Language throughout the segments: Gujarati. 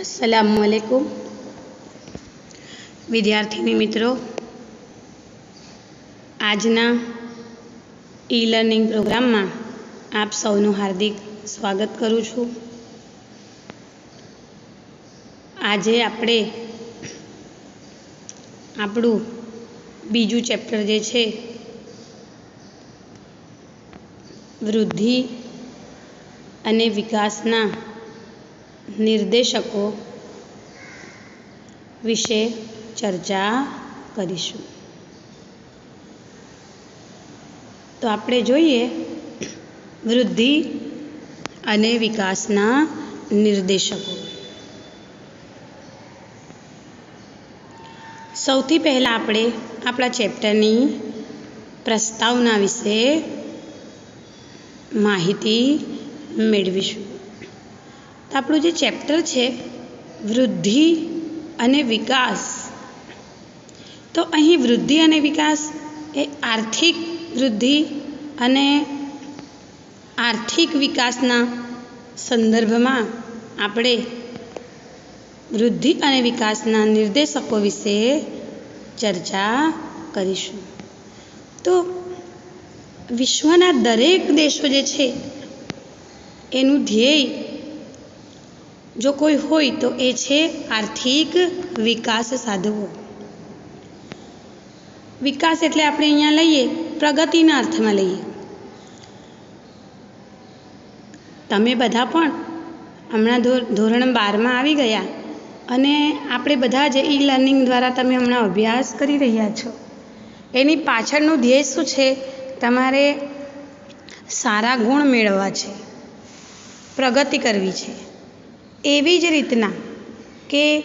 અસલામુ અલૈકુમ વિદ્યાર્થીની મિત્રો, આજના ઈ લર્નિંગ પ્રોગ્રામમાં આપ સૌનું હાર્દિક સ્વાગત કરું છું. આજે આપણે આપણું બીજું ચેપ્ટર જે છે, વૃદ્ધિ અને વિકાસના નિર્દેશકો વિશે ચર્ચા કરીશું. તો આપણે જોઈએ વૃદ્ધિ અને વિકાસના નિર્દેશકો. સૌથી પહેલાં આપણે આપણા ચેપ્ટરની પ્રસ્તાવના વિશે માહિતી મેળવીશું. તો આપણું જે ચેપ્ટર છે, વૃદ્ધિ અને વિકાસ. તો અહીં વૃદ્ધિ અને વિકાસ એ આર્થિક વૃદ્ધિ અને આર્થિક વિકાસના સંદર્ભમાં આપણે વૃદ્ધિ અને વિકાસના નિર્દેશકો વિશે ચર્ચા કરીશું. તો વિશ્વના દરેક દેશો જે છે, એનું ધ્યેય જો કોઈ હોય તો એ છે આર્થિક વિકાસ સાધવો. વિકાસ એટલે આપણે અહીંયા લઈએ, પ્રગતિના અર્થમાં લઈએ. તમે બધા પણ હમણાં ધોરણ બારમાં આવી ગયા અને આપણે બધા જ ઈ લર્નિંગ દ્વારા તમે હમણાં અભ્યાસ કરી રહ્યા છો. એની પાછળનું ધ્યેય શું છે? તમારે સારા ગુણ મેળવવા છે. પ્રગતિ કરવી છે. એવી જ રીતના કે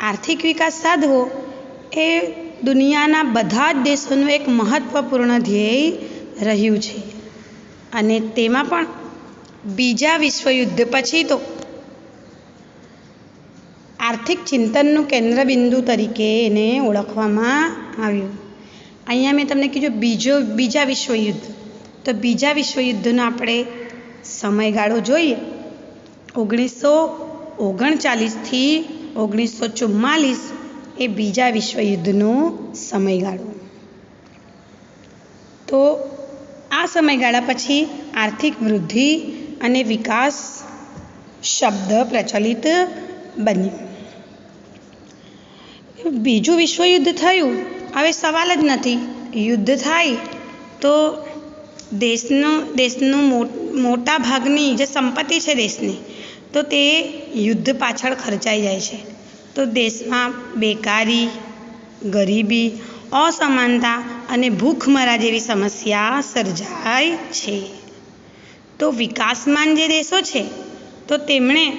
આર્થિક વિકાસ સાધવો એ દુનિયાના બધા જ દેશોનું એક મહત્ત્વપૂર્ણ ધ્યેય રહ્યું છે. અને તેમાં પણ બીજા વિશ્વયુદ્ધ પછી તો આર્થિક ચિંતનનું કેન્દ્રબિંદુ તરીકે એને ઓળખવામાં આવ્યું. અહીંયા મેં તમને કીધું બીજો, બીજા વિશ્વયુદ્ધ. તો બીજા વિશ્વયુદ્ધનો આપણે સમયગાળો જોઈએ. ઓગણીસો ઓગણચાલીસથી ઓગણીસો ચુમ્માલીસ એ બીજા વિશ્વયુદ્ધનો સમયગાળો. તો આ સમયગાળા પછી આર્થિક વૃદ્ધિ અને વિકાસ શબ્દ પ્રચલિત બન્યો. બીજું વિશ્વયુદ્ધ થયું. હવે સવાલ જ નથી. યુદ્ધ થાય તો દેશનો, દેશનું મોટા ભાગની જે સંપત્તિ છે દેશની તો તે યુદ્ધ પાછળ ખર્ચાઈ જાય છે. તો દેશમાં બેકારી, ગરીબી, અસમાનતા અને ભૂખમરા જેવી સમસ્યા સર્જાય છે. તો વિકાસમાન જે દેશો છે, તો તેમણે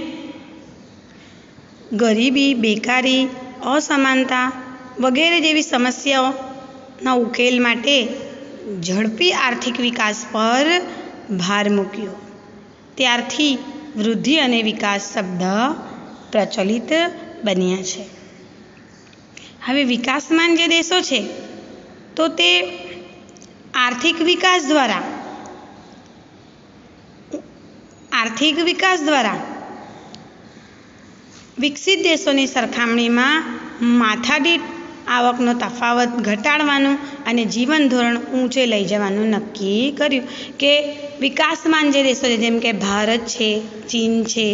ગરીબી, બેકારી, અસમાનતા વગેરે જેવી સમસ્યાઓના ઉકેલ માટે ઝડપી આર્થિક વિકાસ પર ભાર મૂક્યો. ત્યારથી વૃદ્ધિ અને વિકાસ શબ્દ પ્રચલિત બન્યા છે. હવે વિકાસમાન જે દેશો છે, તો તે આર્થિક વિકાસ દ્વારા, આર્થિક વિકાસ દ્વારા વિકસિત દેશોની સરખામણીમાં માથાદીઠ આવકનો તફાવત ઘટાડવાનું અને જીવન ધોરણ ઊંચે લઈ જવાનું નક્કી કર્યું કે વિકાસમાન જે દેશો છે, જેમ કે ભારત છે, ચીન છે,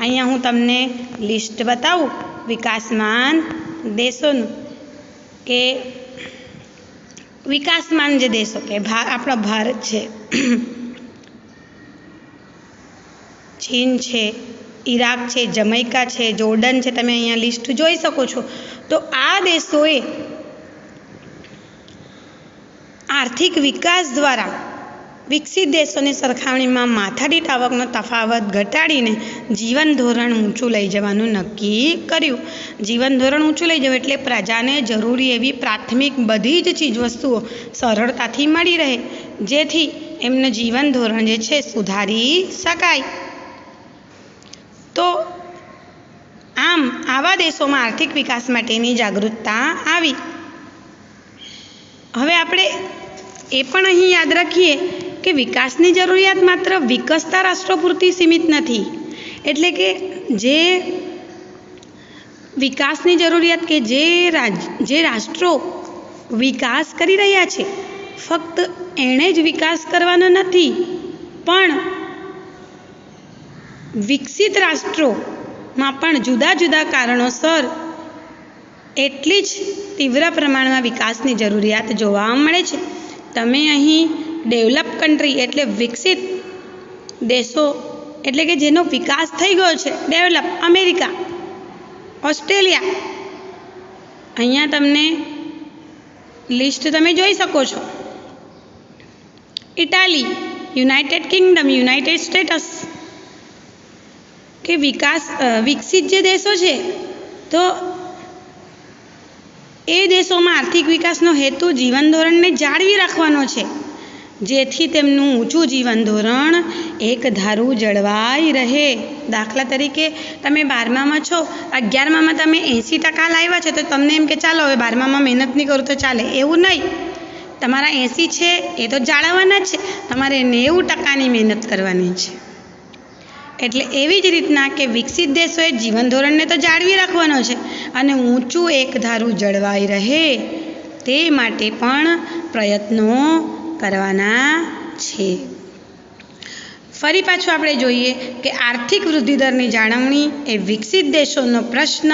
અહીંયા હું તમને લિસ્ટ બતાવું. વિકાસમાન દેશોનું કે વિકાસમાન જે દેશો કે આપણો ભારત છે, ચીન છે ઈરાક છે, જમૈકા છે, જોર્ડન છે, તમે અહીંયા લિસ્ટ જોઈ શકો છો. તો આ દેશોએ આર્થિક વિકાસ દ્વારા વિકસિત દેશોની સરખામણીમાં માથાદીઠ આવકનો તફાવત ઘટાડીને જીવન ધોરણ ઊંચું લઈ જવાનું નક્કી કર્યું. જીવન ધોરણ ઊંચું લઈ જવું એટલે પ્રજાને જરૂરી એવી પ્રાથમિક બધી જ ચીજવસ્તુઓ સરળતાથી મળી રહે, જેથી એમનું જીવન ધોરણ જે છે, સુધારી શકાય. તો આમ આવા દેશોમાં આર્થિક વિકાસ માટેની જાગૃતતા આવી. હવે આપણે એ પણ અહીં યાદ રાખીએ કે વિકાસની જરૂરિયાત માત્ર વિકસતા રાષ્ટ્રો પૂરતી સીમિત નથી. એટલે કે જે વિકાસની જરૂરિયાત કે જે રાજ, જે રાષ્ટ્રો વિકાસ કરી રહ્યા છે, ફક્ત એણે જ વિકાસ કરવાનો નથી, પણ વિકસિત રાષ્ટ્રોમાં પણ જુદા જુદા કારણોસર એટલી જ તીવ્ર પ્રમાણમાં વિકાસની જરૂરિયાત જોવા મળે છે. તમે અહીં ડેવલપ કન્ટ્રી એટલે વિકસિત દેશો એટલે કે જેનો વિકાસ થઈ ગયો છે. Develop America, Australia. અહીંયા તમને લિસ્ટ તમે જોઈ શકો છો. Italy, United Kingdom, United States. કે વિકાસ વિકસિત જે દેશો છે, તો એ દેશોમાં આર્થિક વિકાસનો હેતુ જીવન ધોરણને જાળવી રાખવાનો છે. જેથી તેમનું ઊંચું જીવન ધોરણ એક ધારું જળવાઈ રહે. દાખલા તરીકે તમે બારમામાં છો, અગિયારમામાં તમે એંસી ટકા લાવ્યા છો, તો તમને એમ કે ચાલો હવે બારમામાં મહેનત નહીં કરું તો ચાલે. એવું નહીં. તમારા એંસી છે, એ તો જાળવવાના જ છે. તમારે નેવું ટકાની મહેનત કરવાની છે. એટલે એવી જ રીતના કે વિકસિત દેશોએ જીવન ધોરણને તો જાળવી રાખવાનો છે અને ઊંચું એક ધારું જળવાઈ રહે તે માટે પણ પ્રયત્નો કરવાના છે. ફરી પાછું આપણે જોઈએ કે આર્થિક વૃદ્ધિ દરની જાળવણી એ વિકસિત દેશોનો પ્રશ્ન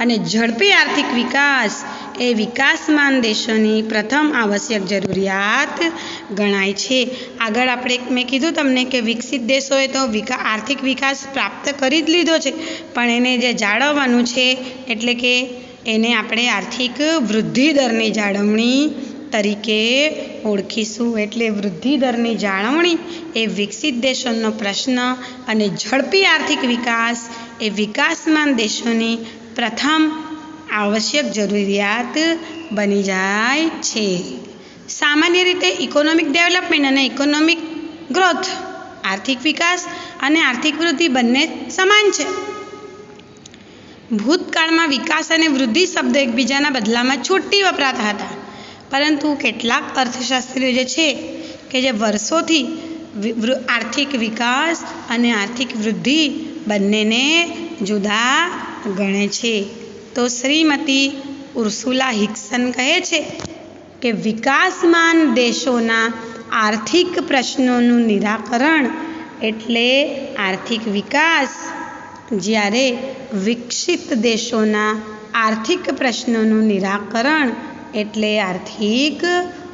અને ઝડપી આર્થિક વિકાસ એ વિકાસમાન દેશોની પ્રથમ આવશ્યક જરૂરિયાત ગણાય છે. આગળ આપણે મેં કીધું તમને કે વિકસિત દેશોએ તો વિકા, આર્થિક વિકાસ પ્રાપ્ત કરી જ લીધો છે. પણ એને જે જાળવવાનું છે, એટલે કે એને આપણે આર્થિક વૃદ્ધિ દરની જાળવણી તરીકે ઓળખીશું. એટલે વૃદ્ધિ દરની જાળવણી એ વિકસિત દેશોનો પ્રશ્ન અને ઝડપી આર્થિક વિકાસ એ વિકાસમાન દેશોની પ્રથમ આવશ્યક જરૂરિયાત બની જાય છે. સામાન્ય રીતે ઇકોનોમિક ડેવલપમેન્ટ અને ઇકોનોમિક ગ્રોથ આર્થિક વિકાસ અને આર્થિક વૃદ્ધિ બંને સમાન છે. ભૂતકાળમાં વિકાસ અને વૃદ્ધિ શબ્દ એકબીજાના બદલામાં છૂટી વપરાતા હતા. પરંતુ કેટલાક અર્થશાસ્ત્રીઓ જે છે કે જે વર્ષોથી આર્થિક વિકાસ અને આર્થિક વૃદ્ધિ બંનેને જુદા ગણે છે. તો શ્રીમતી ઉર્સુલા હિક્સન કહે છે કે વિકાસમાન દેશોના આર્થિક પ્રશ્નોનું નિરાકરણ એટલે આર્થિક વિકાસ. જ્યારે વિકસિત દેશોના આર્થિક પ્રશ્નોનું નિરાકરણ એટલે આર્થિક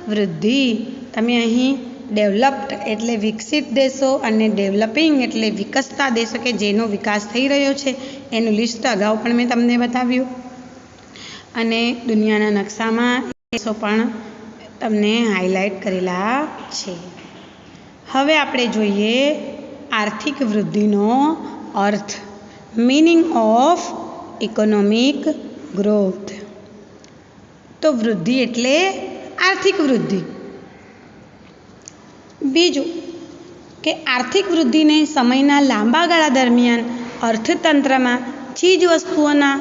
વૃદ્ધિ. તમે અહીં ડેવલપ્ડ એટલે વિકસિત દેશો અને ડેવલપિંગ એટલે વિકસતા દેશો કે જેનો વિકાસ થઈ રહ્યો છે, એનું લિસ્ટ અગાઉ પણ મેં તમને બતાવ્યું. અને દુનિયાના નકશામાં દેશો પણ તમને હાઇલાઇટ કરેલા છે. હવે આપણે જોઈએ આર્થિક વૃદ્ધિનો અર્થ મિનિંગ ઓફ ઇકોનોમિક ગ્રોથ તો વૃદ્ધિ એટલે આર્થિક વૃદ્ધિ. બીજું કે આર્થિક વૃદ્ધિને સમયના લાંબા ગાળા દરમિયાન અર્થતંત્રમાં ચીજ વસ્તુઓના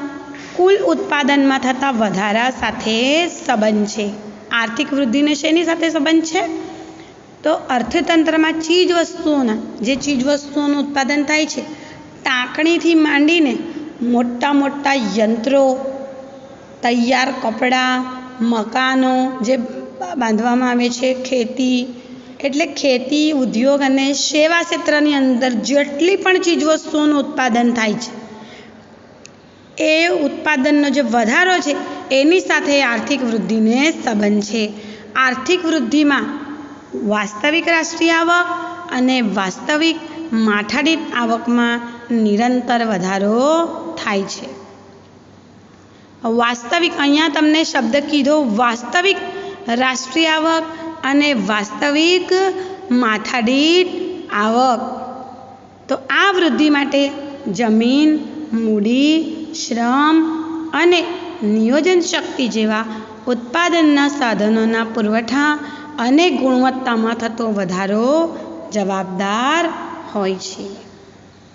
કુલ ઉત્પાદનમાં થતા વધારા સાથે સંબંધ છે. આર્થિક વૃદ્ધિને શેની સાથે સંબંધ છે? તો અર્થતંત્રમાં ચીજ વસ્તુઓના જે ચીજ વસ્તુઓનું ઉત્પાદન થાય છે, ટાંકણીથી માંડીને મોટા મોટા યંત્રો, તૈયાર કપડાં, મકાનો જે બાંધવામાં આવે છે, ખેતી એટલે ખેતી, ઉદ્યોગ અને સેવા ક્ષેત્રની અંદર જેટલી પણ ચીજવસ્તુઓનું ઉત્પાદન થાય છે, એ ઉત્પાદનનો જે વધારો છે, એની સાથે આર્થિક વૃદ્ધિને સંબંધ છે. આર્થિક વૃદ્ધિમાં વાસ્તવિક રાષ્ટ્રીય આવક અને વાસ્તવિક માથાદીઠ આવકમાં નિરંતર વધારો થાય છે. વાસ્તવિક, અહીંયા તમને શબ્દ કીધો, વાસ્તવિક રાષ્ટ્રીય આવક અને વાસ્તવિક માથાદીઠ આવક. તો આ વૃદ્ધિ માટે જમીન, મૂડી, શ્રમ અને નિયોજન શક્તિ જેવા ઉત્પાદનના સાધનોના પુરવઠા અને ગુણવત્તામાં થતો વધારો જવાબદાર હોય છે.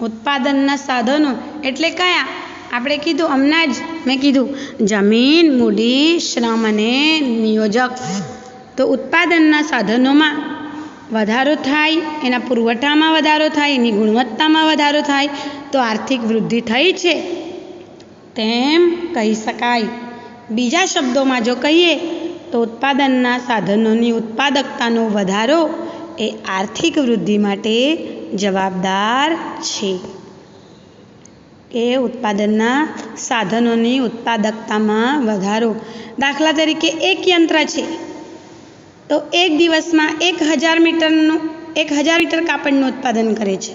ઉત્પાદનના સાધનો એટલે કયા? આપણે કીધું, હમણાં જ મેં કીધું, જમીન, મૂડી, શ્રમ અને નિયોજક. તો ઉત્પાદનના સાધનોમાં વધારો થાય, એના પુરવઠામાં વધારો થાય, એની ગુણવત્તામાં વધારો થાય, તો આર્થિક વૃદ્ધિ થઈ છે. તેમ કહી શકાય. બીજા શબ્દોમાં જો કહીએ, તો ઉત્પાદનના સાધનોની ઉત્પાદકતાનો વધારો એ આર્થિક વૃદ્ધિ માટે જવાબદાર છે. એ ઉત્પાદનના સાધનોની ઉત્પાદકતામાં વધારો. દાખલા તરીકે એક યંત્ર છે. તો એક દિવસમાં એક હજાર મીટરનું, એક હજાર મીટર કાપડનું ઉત્પાદન કરે છે.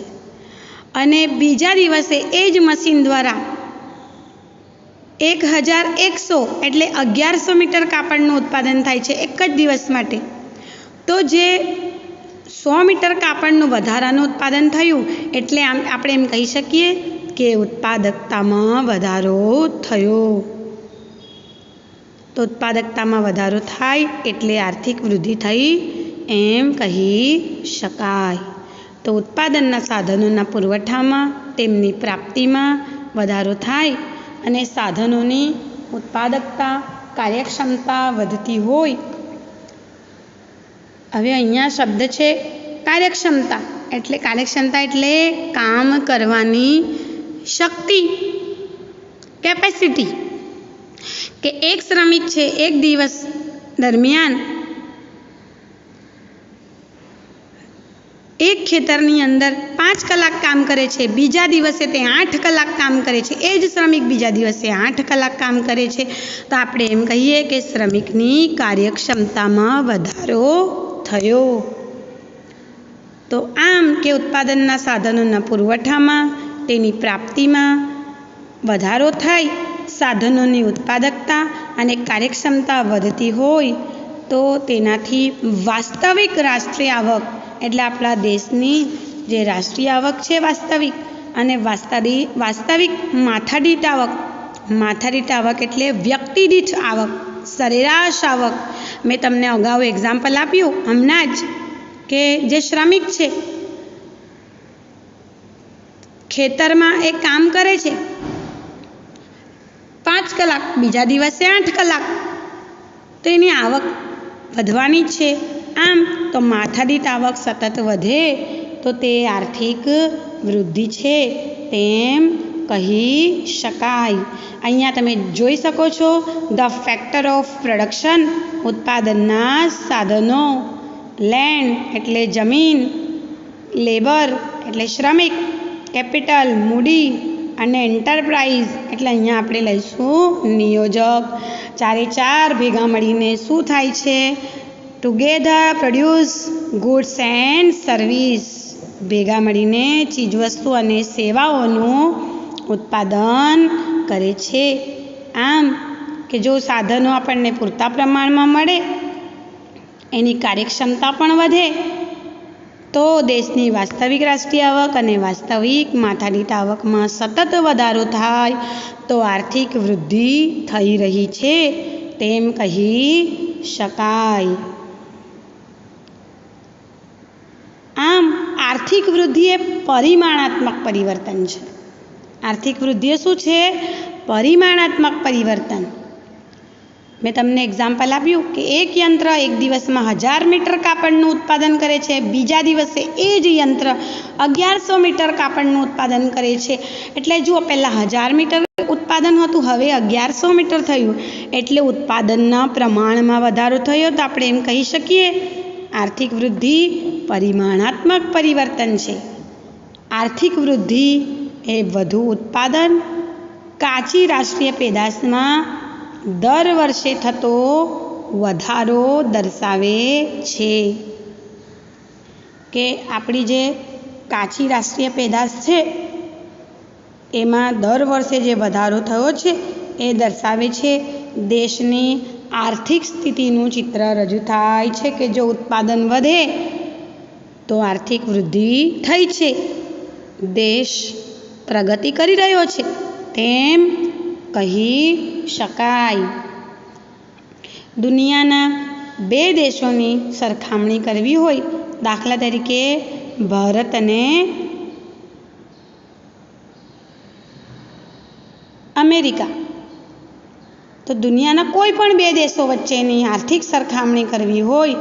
અને બીજા દિવસે એ જ મશીન દ્વારા એક હજાર એકસો એટલે અગિયારસો મીટર કાપડનું ઉત્પાદન થાય છે એક જ દિવસ માટે. તો જે સો મીટર કાપડનું વધારાનું ઉત્પાદન થયું, એટલે આમ આપણે એમ કહી શકીએ કે ઉત્પાદકતામાં વધારો થયો. તો ઉત્પાદકતામાં વધારો થાય એટલે આર્થિક વૃદ્ધિ થઈ એમ કહી શકાય. તો ઉત્પાદનના સાધનોના પુરવઠામાં, તેમની પ્રાપ્તિમાં વધારો થાય અને સાધનોની ઉત્પાદકતા, કાર્યક્ષમતા વધતી હોય. હવે અહીંયા શબ્દ છે કાર્યક્ષમતા. એટલે કાર્યક્ષમતા એટલે કામ કરવાની શક્તિ કેપેસિટી કે એક શ્રમિક છે એક દિવસ દરમિયાન એક ખેતરની અંદર પાંચ કલાક કામ કરે છે, બીજા દિવસે તે આઠ કલાક કામ કરે છે, એ જ શ્રમિક બીજા દિવસે આઠ કલાક કામ કરે છે. તો આપણે એમ કહીએ કે શ્રમિકની કાર્યક્ષમતામાં વધારો થયો. તો આમ કે ઉત્પાદનના સાધનોના પુરવઠામાં, તેની પ્રાપ્તિમાં વધારો થાય સાધનોની ઉત્પાદકતા અને કાર્યક્ષમતા વધતી હોય તો તેનાથી વાસ્તવિક રાષ્ટ્રીય આવક, એટલે આપણા દેશની જે રાષ્ટ્રીય આવક છે વાસ્તવિક અને વાસ્તવિક વાસ્તવિક માથાદીઠ આવક. માથાદીઠ આવક એટલે વ્યક્તિદીઠ આવક, સરેરાશ આવક. મેં તમને અગાઉ એક્ઝામ્પલ આપ્યું, હમણાં જ કે જે શ્રમિક છે, ખેતરમાં એ કામ કરે છે. પાંચ કલાક, બીજા દિવસે આઠ કલાક. તો એની આવક વધવાની છે. આમ તો માથાદીઠ આવક સતત વધે તો તે આર્થિક વૃદ્ધિ છે તેમ કહી શકાય. અહીંયા તમે જોઈ શકો છો ધ ફેક્ટર ઓફ પ્રોડક્શન ઉત્પાદનના સાધનો લેન્ડ એટલે જમીન લેબર એટલે શ્રમિક કેપિટલ મૂડી અને એન્ટરપ્રાઇઝ એટલે અહીંયા આપણે લઈશું નિયોજક. ચારે ચાર ભેગા મળીને શું થાય છે? Together produce goods and service ભેગા મળીને ચીજવસ્તુ અને સેવાઓનું ઉત્પાદન કરે છે. આમ કે જો સાધનો આપણને પૂરતા પ્રમાણમાં મળે, એની કાર્યક્ષમતા પણ વધે તો દેશની વાસ્તવિક રાષ્ટ્રીય આવક અને વાસ્તવિક માથાદીઠ આવકમાં સતત વધારો થાય તો આર્થિક વૃદ્ધિ થઈ રહી છે, તેમ કહી શકાય. આમ, આર્થિક વૃદ્ધિ એ પરિમાણાત્મક પરિવર્તન છે. આર્થિક વૃદ્ધિ શું છે? પરિમાણાત્મક પરિવર્તન. મેં તમને એક્ઝામ્પલ આપ્યું કે એક યંત્ર એક દિવસમાં હજાર મીટર કાપડનું ઉત્પાદન કરે છે, બીજા દિવસે એ જ યંત્ર અગિયારસો મીટર કાપડનું ઉત્પાદન કરે છે. એટલે જુઓ, પહેલાં હજાર મીટર ઉત્પાદન હતું, હવે અગિયારસો મીટર થયું. એટલે ઉત્પાદનના પ્રમાણમાં વધારો થયો તો આપણે એમ કહી શકીએ, આર્થિક વૃદ્ધિ પરિમાણાત્મક પરિવર્તન છે. આર્થિક વૃદ્ધિ એ વધુ ઉત્પાદન, કાચી રાષ્ટ્રીય પેદાશમાં દર વર્ષે થતો વધારો દર્શાવે છે. કે આપણી જે કાચી રાષ્ટ્રીય પેદાશ છે, એમાં દર વર્ષે જે વધારો થયો છે, એ દર્શાવે છે દેશની આર્થિક સ્થિતિનું ચિત્ર રજૂ થાય છે કે જો ઉત્પાદન વધે, તો આર્થિક વૃદ્ધિ થઈ છે. દેશ પ્રગતિ કરી રહ્યો છે. તેમ કહી શકાય. દુનિયાના બે દેશોની સરખામણી કરવી હોય, દાખલા તરીકે ભારત અને અમેરિકા. તો દુનિયાના કોઈ પણ બે દેશો વચ્ચેની આર્થિક સરખામણી કરવી હોય,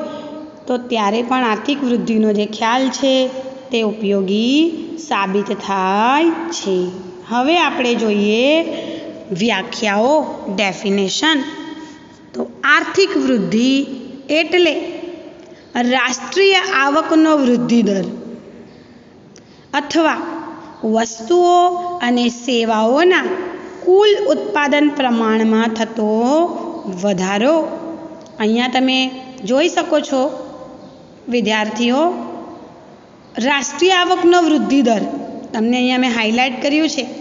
તો ત્યારે પણ આર્થિક વૃદ્ધિનો જે ખ્યાલ છે, તે ઉપયોગી સાબિત થાય છે. હવે આપણે જોઈએ વ્યાખ્યાઓ ડેફિનેશન તો આર્થિક વૃદ્ધિ એટલે રાષ્ટ્રીય આવકનો વૃદ્ધિ દર અથવા વસ્તુઓ અને સેવાઓના કુલ ઉત્પાદન પ્રમાણમાં થતો વધારો. અહીંયા તમે જોઈ શકો છો, વિદ્યાર્થીઓ, રાષ્ટ્રીય આવકનો વૃદ્ધિ દર. તમને અહીંયા મેં હાઇલાઇટ કર્યું છે.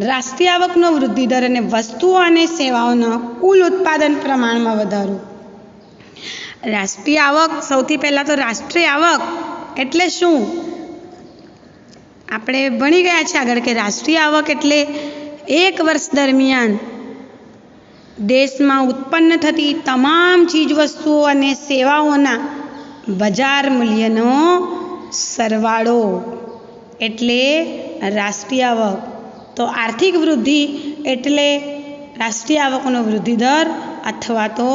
રાષ્ટ્રીય આવકનો વૃદ્ધિ દર અને વસ્તુઓ અને સેવાઓના કુલ ઉત્પાદન પ્રમાણમાં વધારો. રાષ્ટ્રીય આવક સૌથી પહેલાં તો રાષ્ટ્રીય આવક એટલે શું? આપણે ભણી ગયા છે આગળ કે રાષ્ટ્રીય આવક એટલે એક વર્ષ દરમિયાન દેશમાં ઉત્પન્ન થતી તમામ ચીજવસ્તુઓ અને સેવાઓના બજાર મૂલ્યનો સરવાળો. એટલે રાષ્ટ્રીય આવક. તો આર્થિક વૃદ્ધિ એટલે રાષ્ટ્રીય આવકનો વૃદ્ધિ દર અથવા તો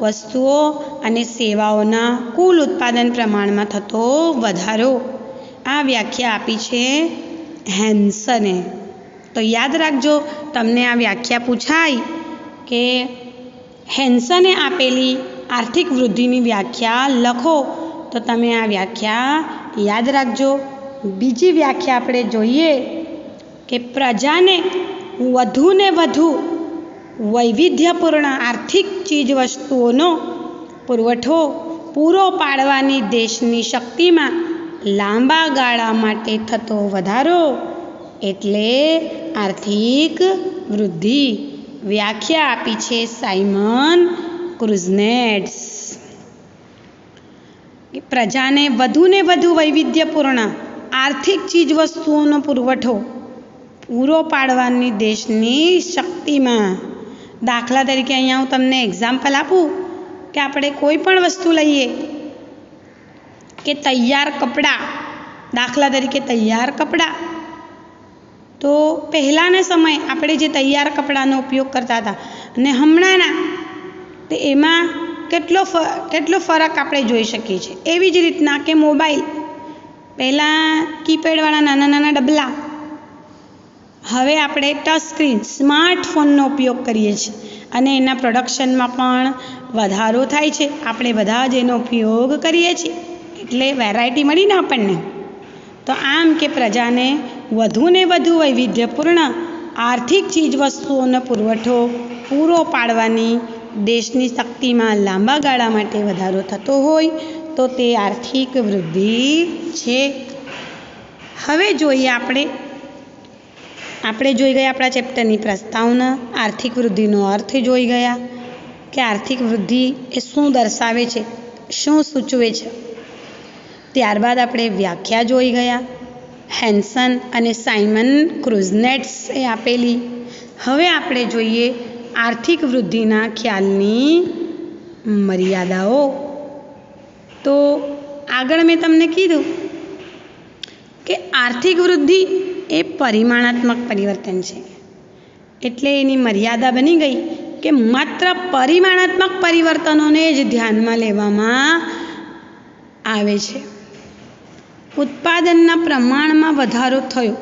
વસ્તુઓ અને સેવાઓના કુલ ઉત્પાદન પ્રમાણમાં થતો વધારો. આ વ્યાખ્યા આપી છે હેન્સને. તો યાદ રાખજો, તમને આ વ્યાખ્યા પૂછાય કે હેન્સને આપેલી આર્થિક વૃદ્ધિની વ્યાખ્યા લખો. તો તમે આ વ્યાખ્યા યાદ રાખજો. બીજી વ્યાખ્યા આપણે જોઈએ કે પ્રજાને વધુને વધુ વૈવિધ્યપૂર્ણ આર્થિક ચીજવસ્તુઓનો પુરવઠો પૂરો પાડવાની દેશની શક્તિમાં લાંબા ગાળા માટે થતો વધારો એટલે આર્થિક વૃદ્ધિ વ્યાખ્યા આપી છે સાયમન ક્રુઝનેટ્સ પ્રજાને વધુને વધુ વૈવિધ્યપૂર્ણ આર્થિક ચીજવસ્તુઓનો પુરવઠો પૂરો પાડવાની દેશની શક્તિમાં દાખલા તરીકે અહીંયા હું તમને એક્ઝામ્પલ આપું કે આપણે કોઈ પણ વસ્તુ લઈએ કે તૈયાર કપડાં, દાખલા તરીકે તૈયાર કપડાં. તો પહેલાંના સમય આપણે જે તૈયાર કપડાનો ઉપયોગ કરતા હતા અને હમણાંના, તો એમાં કેટલો કેટલો ફરક આપણે જોઈ શકીએ છીએ. એવી જ રીતના કે મોબાઈલ, પહેલાં કીપેડવાળા નાના નાના ડબલા હવે આપણે ટચ સ્ક્રીન, સ્માર્ટફોનનો ઉપયોગ કરીએ છીએ. અને એના પ્રોડક્શનમાં પણ વધારો થાય છે. આપણે બધા જ એનો ઉપયોગ કરીએ છીએ. એટલે વેરાયટી મળીને આપણને. તો આમ કે પ્રજાને વધુને વધુ વૈવિધ્યપૂર્ણ આર્થિક ચીજવસ્તુઓનો પુરવઠો પૂરો પાડવાની દેશની શક્તિમાં લાંબા ગાળા માટે વધારો થતો હોય, તો તે આર્થિક વૃદ્ધિ છે. હવે જોઈએ આપણે આપણે જોઈ ગયા આપણા ચેપ્ટરની પ્રસ્તાવના, આર્થિક વૃદ્ધિનો અર્થ જોઈ ગયા કે આર્થિક વૃદ્ધિ એ શું દર્શાવે છે, શું સૂચવે છે. ત્યારબાદ આપણે વ્યાખ્યા જોઈ ગયા, હેન્સન અને સાયમન ક્રુઝનેટ્સ આપેલી. હવે આપણે જોઈએ આર્થિક વૃદ્ધિના ખ્યાલની મર્યાદાઓ. તો આગળ મેં તમને કીધું કે આર્થિક વૃદ્ધિ એ પરિમાણાત્મક પરિવર્તન છે. એટલે એની મર્યાદા બની ગઈ કે માત્ર પરિમાણાત્મક પરિવર્તનોને જ ધ્યાનમાં લેવામાં આવે છે. ઉત્પાદનના પ્રમાણમાં વધારો થયો.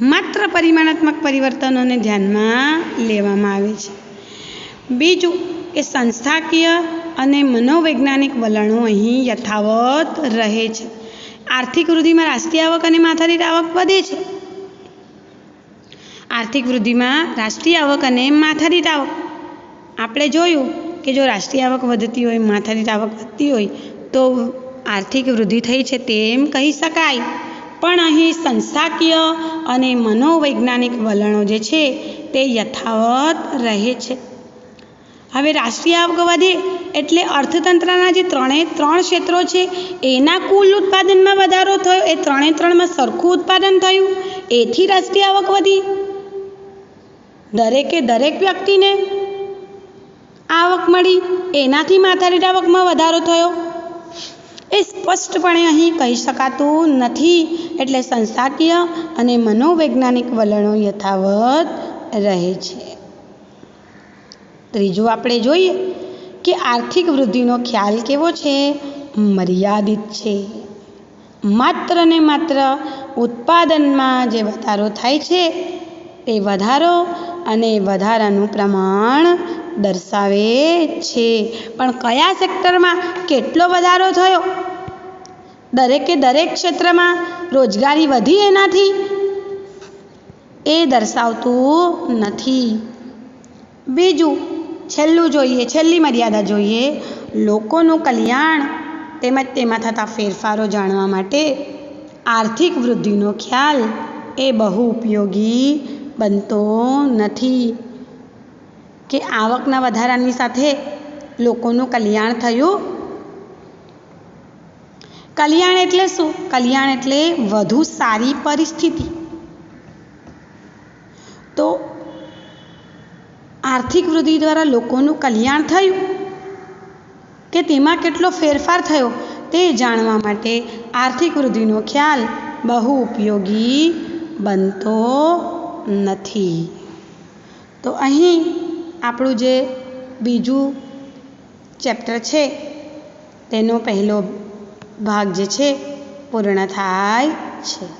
માત્ર પરિમાણાત્મક પરિવર્તનોને ધ્યાનમાં લેવામાં આવે છે. બીજું કે સંસ્થાકીય અને મનોવૈજ્ઞાનિક વલણો અહીં યથાવત રહે છે. આર્થિક વૃદ્ધિમાં રાષ્ટ્રીય આવક અને માથાદીઠ આવક વધે છે. આર્થિક વૃદ્ધિમાં રાષ્ટ્રીય આવક અને માથાદીઠ આવક. આપણે જોયું કે જો રાષ્ટ્રીય આવક વધતી હોય, માથાદીઠ આવક વધતી હોય, તો આર્થિક વૃદ્ધિ થઈ છે તેમ કહી શકાય. પણ અહીં સંસ્થાકીય અને મનોવૈજ્ઞાનિક વલણો જે છે, તે યથાવત રહે છે. હવે રાષ્ટ્રીય આવક વધે એટલે અર્થતંત્રના જે ત્રણે ત્રણ ક્ષેત્રો છે, એના કુલ ઉત્પાદનમાં વધારો થયો. એ ત્રણે ત્રણમાં સરખું ઉત્પાદન થયું. એથી રાષ્ટ્રીય આવક વધી. દરેકે દરેક વ્યક્તિને આવક મળી. એનાથી માથાદીઠ આવકમાં વધારો થયો. એ સ્પષ્ટપણે અહીં કહી શકાતું નથી. એટલે સંસ્થાકીય અને મનોવૈજ્ઞાનિક વલણો યથાવત રહે છે. ત્રીજું આપણે જોઈએ. કે આર્થિક વૃદ્ધિનો ખ્યાલ કેવો છે? મર્યાદિત છે. માત્ર ને માત્ર ઉત્પાદનમાં જે વધારો થાય છે તે વધારો અને વધારાનું પ્રમાણ દર્શાવે છે. પણ કયા સેક્ટરમાં કેટલો વધારો થયો? દરેકે દરેક ક્ષેત્રમાં રોજગારી વધી એનાથી? એ દર્શાવતું નથી. બીજું છેલ્લું જોઈએ, છેલ્લી મર્યાદા જોઈએ. લોકોનું કલ્યાણ તેમજ તેમાં થતા ફેરફારો જાણવા માટે આર્થિક વૃદ્ધિનો ખ્યાલ એ બહુ ઉપયોગી બનતો નથી. કે આવકના વધારાની સાથે લોકોનું કલ્યાણ થયું? કલ્યાણ એટલે શું? કલ્યાણ એટલે વધુ સારી પરિસ્થિતિ તો આર્થિક વૃદ્ધિ દ્વારા લોકોનું કલ્યાણ થયું? કે તેમાં કેટલો ફેરફાર થયો? તે જાણવા માટે આર્થિક વૃદ્ધિનો ખ્યાલ બહુ ઉપયોગી બનતો નથી. તો અહીં આપણું જે બીજું ચેપ્ટર છે, તેનો પહેલો ભાગ જે છે, પૂર્ણ થાય છે.